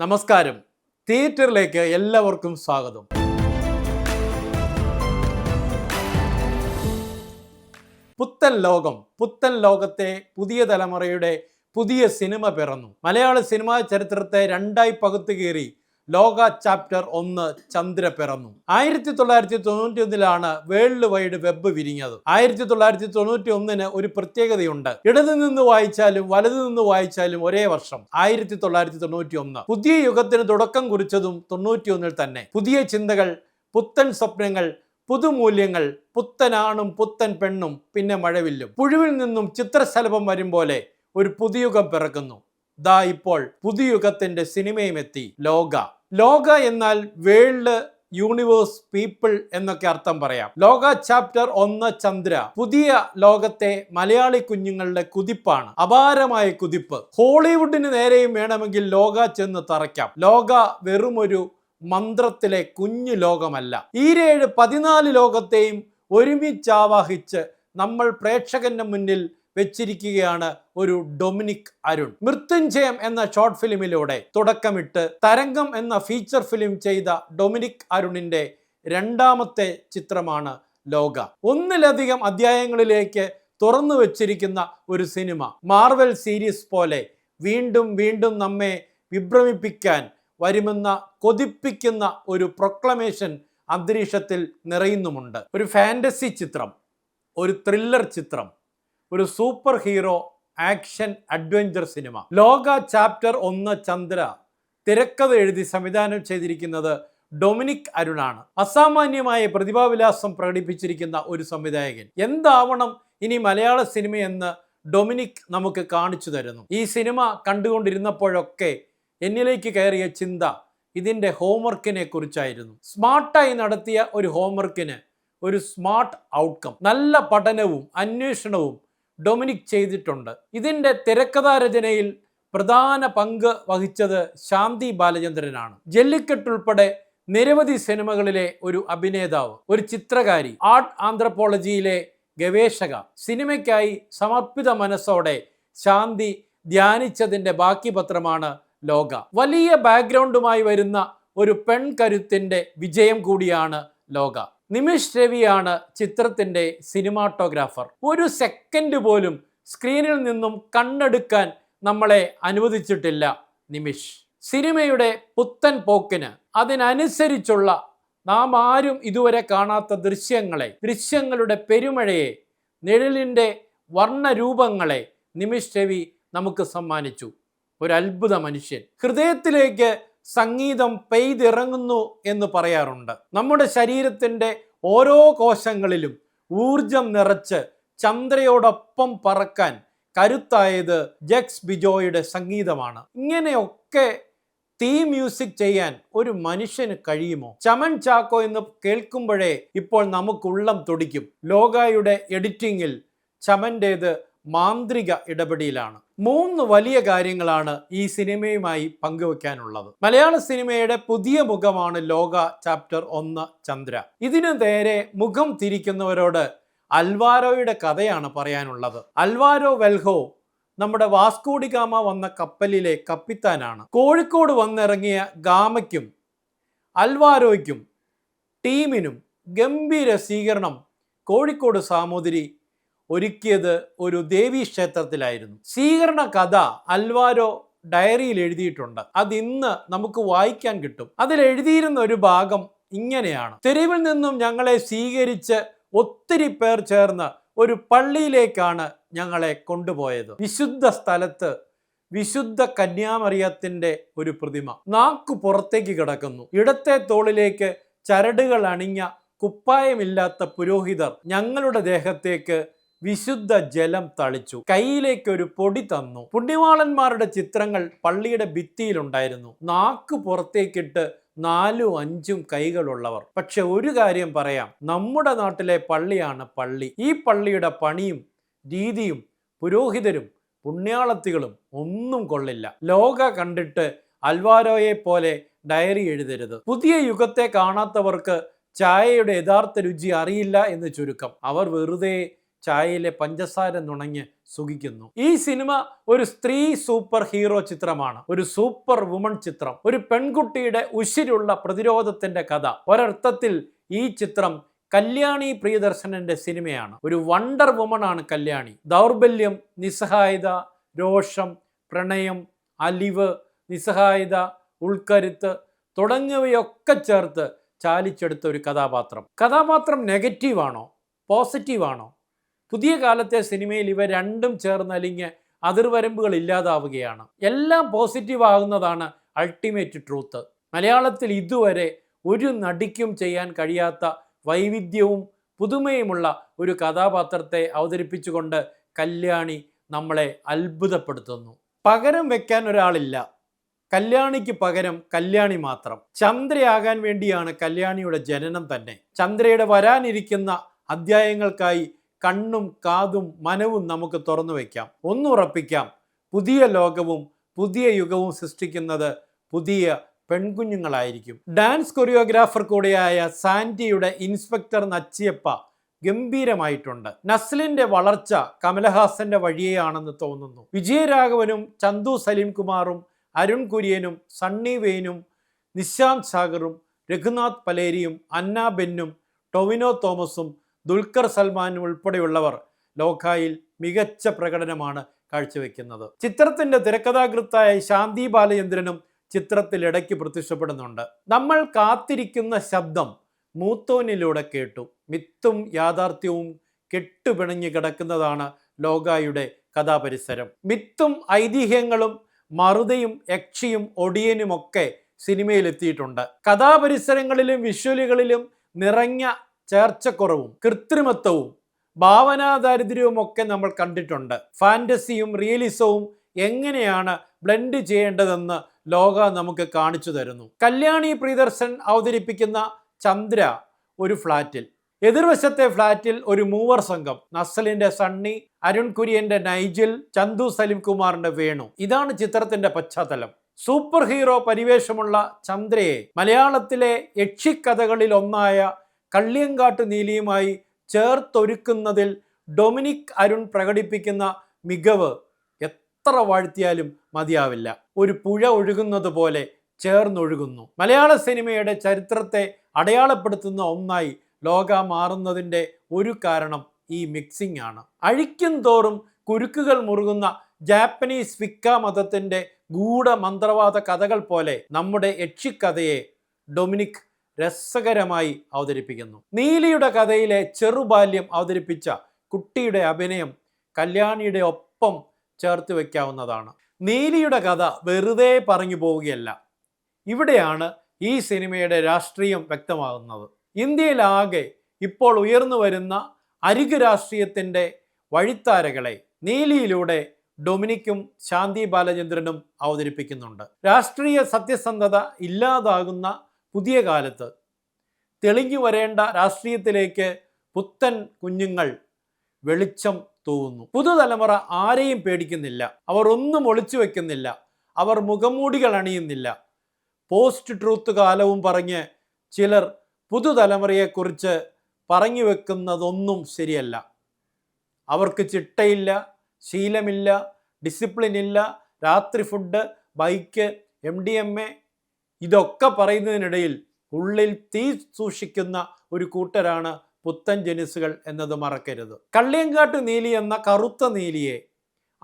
നമസ്കാരം. തിയേറ്ററിലേക്ക് എല്ലാവർക്കും സ്വാഗതം. പുത്തൻ ലോകം പുത്തൻ ലോകത്തെ പുതിയ തലമുറയുടെ പുതിയ സിനിമ പിറന്നു. മലയാള സിനിമാ ചരിത്രത്തെ രണ്ടായി പകുത്തു കീറി. ലോക ചാപ്റ്റർ ഒന്ന് ചന്ദ്ര പിറന്നു. ആയിരത്തി തൊള്ളായിരത്തി തൊണ്ണൂറ്റി ഒന്നിലാണ് വേൾഡ് വൈഡ് വെബ് വിരിഞ്ഞത്. ആയിരത്തി തൊള്ളായിരത്തി തൊണ്ണൂറ്റി ഒന്നിന് ഒരു പ്രത്യേകതയുണ്ട്. ഇടതു നിന്ന് വായിച്ചാലും വലതു നിന്ന് വായിച്ചാലും ഒരേ വർഷം. ആയിരത്തി തൊള്ളായിരത്തി തൊണ്ണൂറ്റി ഒന്ന് പുതിയ യുഗത്തിന് തുടക്കം കുറിച്ചതും തൊണ്ണൂറ്റി ഒന്നിൽ തന്നെ. പുതിയ ചിന്തകൾ പുത്തൻ സ്വപ്നങ്ങൾ പുതുമൂല്യങ്ങൾ പുത്തനാണും പുത്തൻ പെണ്ണും പിന്നെ മഴവില്ലും. പുഴുവിൽ നിന്നും ചിത്രശലഭം വരും പോലെ ഒരു പുതുയുഗം പിറക്കുന്നു. ദാ ഇപ്പോൾ പുതുയുഗത്തിന്റെ സിനിമയും എത്തി ലോക. ലോക എന്നാൽ വേൾഡ് യൂണിവേഴ്സ് പീപ്പിൾ എന്നൊക്കെ അർത്ഥം പറയാം. ലോക ചാപ്റ്റർ ഒന്ന് ചന്ദ്ര. പുതിയ ലോകത്തെ മലയാളി കുഞ്ഞുങ്ങളുടെ കുതിപ്പാണ്. അപാരമായ കുതിപ്പ്. ഹോളിവുഡിന് നേരെയും വേണമെങ്കിൽ ലോക ചെന്ന് തറയ്ക്കാം. ലോക വെറുമൊരു മന്ത്രത്തിലെ കുഞ്ഞു ലോകമല്ല. ഈരേഴ് പതിനാല് ലോകത്തെയും ഒരുമിച്ചാവാഹിച്ച് നമ്മൾ പ്രേക്ഷകന്റെ മുന്നിൽ വെച്ചിരിക്കുകയാണ് ഒരു ഡൊമിനിക് അരുൺ. മൃത്യുഞ്ജയം എന്ന ഷോർട്ട് ഫിലിമിലൂടെ തുടക്കമിട്ട് തരംഗം എന്ന ഫീച്ചർ ഫിലിം ചെയ്ത ഡൊമിനിക് അരുണിന്റെ രണ്ടാമത്തെ ചിത്രമാണ് ലോക. ഒന്നിലധികം അധ്യായങ്ങളിലേക്ക് തുറന്നു വച്ചിരിക്കുന്ന ഒരു സിനിമ മാർവൽ സീരീസ് പോലെ വീണ്ടും വീണ്ടും നമ്മെ വിഭ്രമിപ്പിക്കാൻ വരുമെന്ന കൊതിപ്പിക്കുന്ന ഒരു പ്രൊക്ലമേഷൻ അന്തരീക്ഷത്തിൽ നിറയുന്നുമുണ്ട്. ഒരു ഫാന്റസി ചിത്രം ഒരു ത്രില്ലർ ചിത്രം ഒരു super hero action adventure cinema. Loka chapter ഒന്ന് ചന്ദ്ര തിരക്കഥ എഴുതി സംവിധാനം ചെയ്തിരിക്കുന്നത് ഡൊമിനിക് അരുണാണ്. അസാമാന്യമായ പ്രതിഭാവിലാസം പ്രകടിപ്പിച്ചിരിക്കുന്ന ഒരു സംവിധായകൻ. എന്താവണം ഇനി മലയാള സിനിമയെന്ന് ഡൊമിനിക് നമുക്ക് കാണിച്ചു തരുന്നു. ഈ സിനിമ കണ്ടുകൊണ്ടിരുന്നപ്പോഴൊക്കെ എന്നിലേക്ക് കയറിയ ചിന്ത ഇതിന്റെ ഹോംവർക്കിനെ കുറിച്ചായിരുന്നു. സ്മാർട്ടായി നടത്തിയ ഒരു ഹോംവർക്കിന് ഒരു സ്മാർട്ട് ഔട്ട്കം. നല്ല പഠനവും അന്വേഷണവും ഡൊമിനിക് ചെയ്തിട്ടുണ്ട്. ഇതിന്റെ തിരക്കഥാരചനയിൽ പ്രധാന പങ്ക് വഹിച്ചത് ശാന്തി ബാലചന്ദ്രനാണ്. ജല്ലിക്കെട്ട് ഉൾപ്പെടെ നിരവധി സിനിമകളിലെ ഒരു അഭിനേതാവ് ഒരു ചിത്രകാരി ആർട്ട് ആന്ത്രപ്പോളജിയിലെ ഗവേഷക. സിനിമയ്ക്കായി സമർപ്പിത മനസ്സോടെ ശാന്തി ധ്യാനിച്ചതിന്റെ ബാക്കി പത്രമാണ് ലോക. വലിയ ബാക്ക്ഗ്രൗണ്ടുമായി വരുന്ന ഒരു പെൺകരുത്തിന്റെ വിജയം കൂടിയാണ് ലോക. നിമിഷ് രവിയാണ് ചിത്രത്തിന്റെ സിനിമാട്ടോഗ്രാഫർ. ഒരു സെക്കൻഡ് പോലും സ്ക്രീനിൽ നിന്നും കണ്ണെടുക്കാൻ നമ്മളെ അനുവദിച്ചിട്ടില്ല നിമിഷ്. സിനിമയുടെ പുത്തൻ പോക്കിന് അതിനനുസരിച്ചുള്ള നാം ആരും ഇതുവരെ കാണാത്ത ദൃശ്യങ്ങളെ ദൃശ്യങ്ങളുടെ പെരുമഴയെ നിഴലിന്റെ വർണരൂപങ്ങളെ നിമിഷ് രവി നമുക്ക് സമ്മാനിച്ചു. ഒരു അത്ഭുത മനുഷ്യൻ. ഹൃദയത്തിലേക്ക് സംഗീതം പെയ്തിറങ്ങുന്നു എന്ന് പറയാറുണ്ട്. നമ്മുടെ ശരീരത്തിന്റെ ഓരോ കോശങ്ങളിലും ഊർജം നിറച്ച് ചന്ദ്രയോടൊപ്പം പറക്കാൻ കരുത്തായത് ജക്സ് ബിജോയുടെ സംഗീതമാണ്. ഇങ്ങനെയൊക്കെ തീ മ്യൂസിക് ചെയ്യാൻ ഒരു മനുഷ്യന് കഴിയുമോ? ചമൻ ചാക്കോ എന്ന് കേൾക്കുമ്പോഴേ ഇപ്പോൾ നമുക്ക് ഉള്ളം തുടിക്കും. ലോകായുടെ എഡിറ്റിങ്ങിൽ ചമന്റേത് മാന്ത്രിക ഇടപെടലാണ് മൂന്ന് വലിയ കാര്യങ്ങളാണ് ഈ സിനിമയുമായി പങ്കുവെക്കാനുള്ളത്. മലയാള സിനിമയുടെ പുതിയ മുഖമാണ് ലോക ചാപ്റ്റർ ഒന്ന് ചന്ദ്ര. ഇതിനു നേരെ മുഖം തിരിക്കുന്നവരോട് അൽവാരോയുടെ കഥയാണ് പറയാനുള്ളത്. അൽവാരോ വെൽഹോ നമ്മുടെ വാസ്കോഡി ഗാമ വന്ന കപ്പലിലെ കപ്പിത്താനാണ്. കോഴിക്കോട് വന്നിറങ്ങിയ ഗാമയ്ക്കും അൽവാരോയ്ക്കും ടീമിനും ഗംഭീര സ്വീകരണം കോഴിക്കോട് സാമൂതിരി ഒരുക്കിയത് ഒരു ദേവീ ക്ഷേത്രത്തിലായിരുന്നു. സ്വീകരണ കഥ അൽവാരോ ഡയറിയിൽ എഴുതിയിട്ടുണ്ട്. അത് ഇന്ന് നമുക്ക് വായിക്കാൻ കിട്ടും. അതിൽ എഴുതിയിരുന്ന ഒരു ഭാഗം ഇങ്ങനെയാണ്. തെരുവിൽ നിന്നും ഞങ്ങളെ സ്വീകരിച്ച് ഒത്തിരി പേർ ചേർന്ന് ഒരു പള്ളിയിലേക്കാണ് ഞങ്ങളെ കൊണ്ടുപോയത്. വിശുദ്ധ സ്ഥലത്ത് വിശുദ്ധ കന്യാമറിയത്തിന്റെ ഒരു പ്രതിമ. നാക്കു പുറത്തേക്ക് കിടക്കുന്നു. ഇടത്തെ തോളിലേക്ക് ചരടുകൾ അണിഞ്ഞ കുപ്പായമില്ലാത്ത പുരോഹിതർ ഞങ്ങളുടെ ദേഹത്തേക്ക് വിശുദ്ധ ജലം തളിച്ചു. കയ്യിലേക്ക് ഒരു പൊടി തന്നു. പുണ്യവാളന്മാരുടെ ചിത്രങ്ങൾ പള്ളിയുടെ ഭിത്തിയിലുണ്ടായിരുന്നു. നാക്ക് പുറത്തേക്കിട്ട് നാലും അഞ്ചും കൈകളുള്ളവർ. പക്ഷെ ഒരു കാര്യം പറയാം. നമ്മുടെ നാട്ടിലെ പള്ളിയാണ് പള്ളി. ഈ പള്ളിയുടെ പണിയും രീതിയും പുരോഹിതരും പുണ്യാളത്തികളും ഒന്നും കൊള്ളില്ല. ലോക കണ്ടിട്ട് അൽവാരോയെ പോലെ ഡയറി എഴുതരുത്. പുതിയ യുഗത്തെ കാണാത്തവർക്ക് ചായയുടെ യഥാർത്ഥ രുചി അറിയില്ല എന്ന് ചുരുക്കം. അവർ വെറുതെ ചായയിലെ പഞ്ചസാര നുണഞ്ഞ് സുഖിക്കുന്നു. ഈ സിനിമ ഒരു സ്ത്രീ സൂപ്പർ ഹീറോ ചിത്രമാണ്. ഒരു സൂപ്പർ വുമൺ ചിത്രം. ഒരു പെൺകുട്ടിയുടെ ഉശിരുള്ള പ്രതിരോധത്തിന്റെ കഥ. ഒരർത്ഥത്തിൽ ഈ ചിത്രം കല്യാണി പ്രിയദർശനന്റെ സിനിമയാണ്. ഒരു വണ്ടർ വുമൺ ആണ് കല്യാണി. ദൗർബല്യം നിസ്സഹായത രോഷം പ്രണയം അലിവ് നിസ്സഹായത ഉൾക്കരുത്ത് തുടങ്ങിയവയൊക്കെ ചേർത്ത് ചാലിച്ചെടുത്ത ഒരു കഥാപാത്രം. കഥാപാത്രം നെഗറ്റീവാണോ? പോസിറ്റീവാണോ? പുതിയ കാലത്തെ സിനിമയിൽ ഇവ രണ്ടും ചേർന്നലിഞ്ഞ് അതിർവരമ്പുകൾ ഇല്ലാതാവുകയാണ്. എല്ലാം പോസിറ്റീവ് ആകുന്നതാണ് അൾട്ടിമേറ്റ് ട്രൂത്ത് മലയാളത്തിൽ ഇതുവരെ ഒരു നടിക്കും ചെയ്യാൻ കഴിയാത്ത വൈവിധ്യവും പുതുമയുമുള്ള ഒരു കഥാപാത്രത്തെ അവതരിപ്പിച്ചുകൊണ്ട് കല്യാണി നമ്മളെ അത്ഭുതപ്പെടുത്തുന്നു. പകരം വെക്കാൻ ഒരാളില്ല. കല്യാണിക്ക് പകരം കല്യാണി മാത്രം. ചന്ദ്രയാകാൻ വേണ്ടിയാണ് കല്യാണിയുടെ ജനനം തന്നെ. ചന്ദ്രയുടെ വരാനിരിക്കുന്ന അധ്യായങ്ങൾക്കായി കണ്ണും കാതും മനവും നമുക്ക് തുറന്നു വയ്ക്കാം ഒന്നുറപ്പിക്കാം പുതിയ ലോകവും പുതിയ യുഗവും സൃഷ്ടിക്കുന്നത് പുതിയ പെൺകുഞ്ഞുങ്ങളായിരിക്കും. ഡാൻസ് കൊറിയോഗ്രാഫർ കൂടിയായ സാന്റിയുടെ ഇൻസ്പെക്ടർ നച്ചിയപ്പ ഗംഭീരമായിട്ടുണ്ട്. നസ്ലിന്റെ വളർച്ച കമലഹാസന്റെ വഴിയെയാണെന്ന് തോന്നുന്നു. വിജയരാഘവനും ചന്തു സലീം കുമാറും അരുൺ കുര്യനും സണ്ണി വെയിനും നിശാന്ത് സാഗറും രഘുനാഥ് പലേരിയും അന്ന ബെന്നും ടൊവിനോ തോമസും ദുൽഖർ സൽമാൻ ഉൾപ്പെടെയുള്ളവർ ലോഖായിൽ മികച്ച പ്രകടനമാണ് കാഴ്ചവെക്കുന്നത്. ചിത്രത്തിന്റെ തിരക്കഥാകൃത്തായ ശാന്തി ബാലചന്ദ്രനും ചിത്രത്തിൽ ഇടയ്ക്ക് പ്രത്യക്ഷപ്പെടുന്നുണ്ട്. നമ്മൾ കാത്തിരിക്കുന്ന ശബ്ദം മൂത്തോനിലൂടെ കേട്ടു. മിത്തും യാഥാർത്ഥ്യവും കെട്ടുപിണഞ്ഞു കിടക്കുന്നതാണ് ലോകായുടെ കഥാപരിസരം. മിത്തും ഐതിഹ്യങ്ങളും മറുതയും യക്ഷിയും ഒടിയനുമൊക്കെ സിനിമയിലെത്തിയിട്ടുണ്ട്. കഥാപരിസരങ്ങളിലും വിഷ്വലുകളിലും നിറഞ്ഞ ചേർച്ചക്കുറവും കൃത്രിമത്വവും ഭാവനാദാരിദ്ര്യവും ഒക്കെ നമ്മൾ കണ്ടിട്ടുണ്ട്. ഫാന്റസിയും റിയലിസവും എങ്ങനെയാണ് ബ്ലെൻഡ് ചെയ്യേണ്ടതെന്ന് ലോക നമുക്ക് കാണിച്ചു തരുന്നു. കല്യാണി പ്രിയദർശൻ അവതരിപ്പിക്കുന്ന ചന്ദ്ര ഒരു ഫ്ലാറ്റിൽ എതിർവശത്തെ ഫ്ലാറ്റിൽ ഒരു മൂവർ സംഘം നസലിന്റെ സണ്ണി അരുൺ കുര്യന്റെ നൈജിൽ ചന്തു സലിം കുമാറിന്റെ വേണു. ഇതാണ് ചിത്രത്തിന്റെ പശ്ചാത്തലം. സൂപ്പർ ഹീറോ പരിവേഷമുള്ള ചന്ദ്രയെ മലയാളത്തിലെ യക്ഷിക്കഥകളിൽ ഒന്നായ കള്ളിയങ്കാട്ട് നീലിയുമായി ചേർത്തൊരുക്കുന്നതിൽ ഡൊമിനിക് അരുൺ പ്രകടിപ്പിക്കുന്ന മികവ് എത്ര വാഴ്ത്തിയാലും മതിയാവില്ല. ഒരു പുഴ ഒഴുകുന്നത് പോലെ ചേർന്നൊഴുകുന്നു. മലയാള സിനിമയുടെ ചരിത്രത്തെ അടയാളപ്പെടുത്തുന്ന ഒന്നായി ലോക മാറുന്നതിന്റെ ഒരു കാരണം ഈ മിക്സിംഗ് ആണ്. അഴിക്കും തോറും കുരുക്കുകൾ മുറുകുന്ന ജാപ്പനീസ് ഫിക്ക മതത്തിന്റെ ഗൂഢമന്ത്രവാദ കഥകൾ പോലെ നമ്മുടെ യക്ഷിക്കഥയെ ഡൊമിനിക് രസകരമായി അവതരിപ്പിക്കുന്നു. നീലിയുടെ കഥയിലെ ചെറുബാല്യം അവതരിപ്പിച്ച കുട്ടിയുടെ അഭിനയം കല്യാണിയുടെ ഒപ്പം ചേർത്ത് വയ്ക്കാവുന്നതാണ് നീലിയുടെ കഥ വെറുതെ പറഞ്ഞു പോവുകയല്ല. ഇവിടെയാണ് ഈ സിനിമയുടെ രാഷ്ട്രീയം വ്യക്തമാകുന്നത്. ഇന്ത്യയിലാകെ ഇപ്പോൾ ഉയർന്നു വരുന്ന അരികു രാഷ്ട്രീയത്തിന്റെ വഴിത്താരകളെ നീലിയിലൂടെ ഡൊമിനിക്കും ശാന്തി ബാലചന്ദ്രനും അവതരിപ്പിക്കുന്നുണ്ട്. രാഷ്ട്രീയ സത്യസന്ധത ഇല്ലാതാകുന്ന പുതിയ കാലത്ത് തെളിഞ്ഞു വരേണ്ട രാഷ്ട്രീയത്തിലേക്ക് പുത്തൻ കുഞ്ഞുങ്ങൾ വെളിച്ചം തൂവുന്നു. പുതുതലമുറ ആരെയും പേടിക്കുന്നില്ല. അവർ ഒന്നും ഒളിച്ചു വെക്കുന്നില്ല. അവർ മുഖംമൂടികൾ അണിയുന്നില്ല. പോസ്റ്റ് ട്രൂത്ത് കാലവും പറഞ്ഞ് ചിലർ പുതുതലമുറയെക്കുറിച്ച് പറഞ്ഞു വെക്കുന്നതൊന്നും ശരിയല്ല. അവർക്ക് ചിട്ടയില്ല ശീലമില്ല ഡിസിപ്ലിൻ ഇല്ല രാത്രി food bike M D M A ഇതൊക്കെ പറയുന്നതിനിടയിൽ ഉള്ളിൽ തീ സൂക്ഷിക്കുന്ന ഒരു കൂട്ടരാണ് പുത്തൻ ജനുസുകൾ എന്നത് മറക്കരുത്. കള്ളിയങ്കാട്ട് നീലി എന്ന കറുത്ത നീലിയെ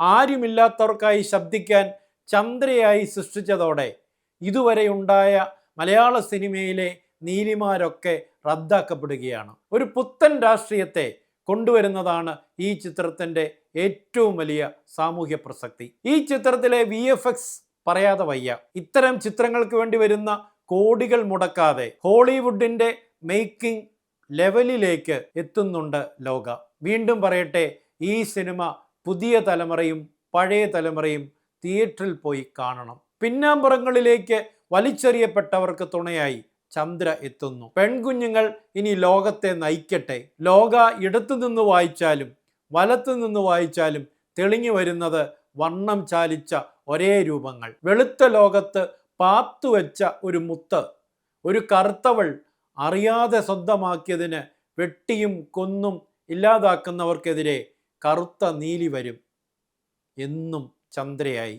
ആരുമില്ലാത്തവർക്കായി ശബ്ദിക്കാൻ ചന്ദ്രയായി സൃഷ്ടിച്ചതോടെ ഇതുവരെ ഉണ്ടായ മലയാള സിനിമയിലെ നീലിമാരൊക്കെ റദ്ദാക്കപ്പെടുകയാണ്. ഒരു പുത്തൻ രാഷ്ട്രീയത്തെ കൊണ്ടുവരുന്നതാണ് ഈ ചിത്രത്തിന്റെ ഏറ്റവും വലിയ സാമൂഹ്യ പ്രസക്തി ഈ ചിത്രത്തിലെ വി എഫ് എക്സ് പറയാതെ വയ്യ. ഇത്തരം ചിത്രങ്ങൾക്ക് വേണ്ടി വരുന്ന കോടികൾ മുടക്കാതെ ഹോളിവുഡിന്റെ മേക്കിംഗ് ലെവലിലേക്ക് എത്തുന്നുണ്ട് ലോക. വീണ്ടും പറയട്ടെ ഈ സിനിമ പുതിയ തലമുറയും പഴയ തലമുറയും തിയേറ്ററിൽ പോയി കാണണം. പിന്നാമ്പുറങ്ങളിലേക്ക് വലിച്ചെറിയപ്പെട്ടവർക്ക് തുണയായി ചന്ദ്ര എത്തുന്നു. പെൺകുഞ്ഞുങ്ങൾ ഇനി ലോകത്തെ നയിക്കട്ടെ. ലോക ഇടത്തു നിന്ന് വായിച്ചാലും വലത്തു നിന്ന് വായിച്ചാലും തെളിഞ്ഞു വരുന്നത് വണ്ണം ചാലിച്ച ഒരേ രൂപങ്ങൾ. വെളുത്ത ലോകത്ത് പാത്തു വെച്ച ഒരു മുത്ത് ഒരു കറുത്തവൾ അറിയാതെ സ്വന്തമാക്കിയതിന് വെട്ടിയും കൊന്നും ഇല്ലാതാക്കുന്നവർക്കെതിരെ കറുത്ത നീലി വരും. എന്നും ചന്ദ്രയായി.